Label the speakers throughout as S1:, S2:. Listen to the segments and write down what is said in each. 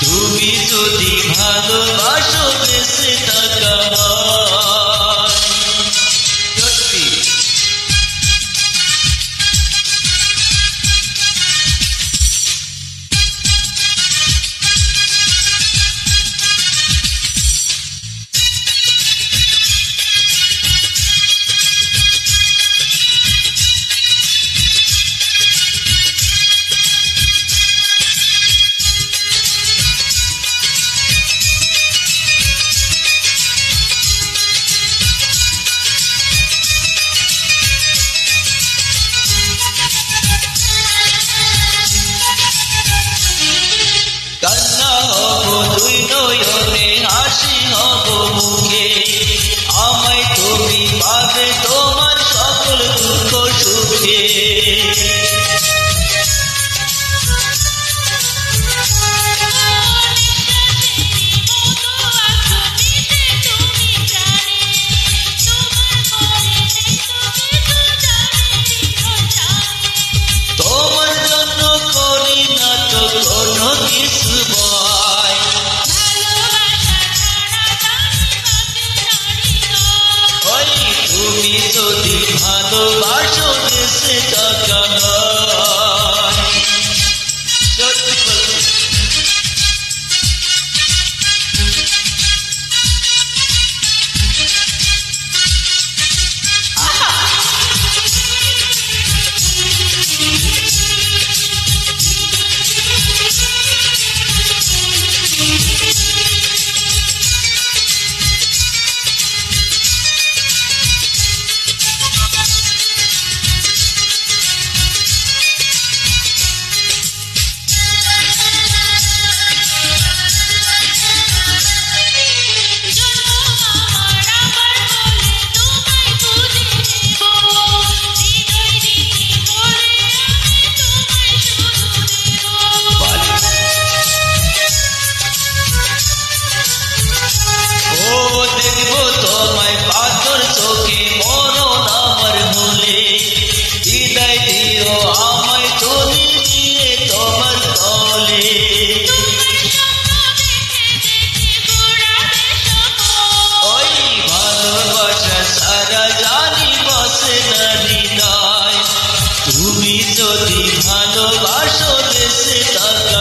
S1: তুমি যদি ভালোবাসো বেঁচে টাকা নয়নে হাসি হব মুখে। আমায় তুমি পাবে তোমার সকল দুঃখ সুখে। আসলে সে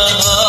S1: Oh.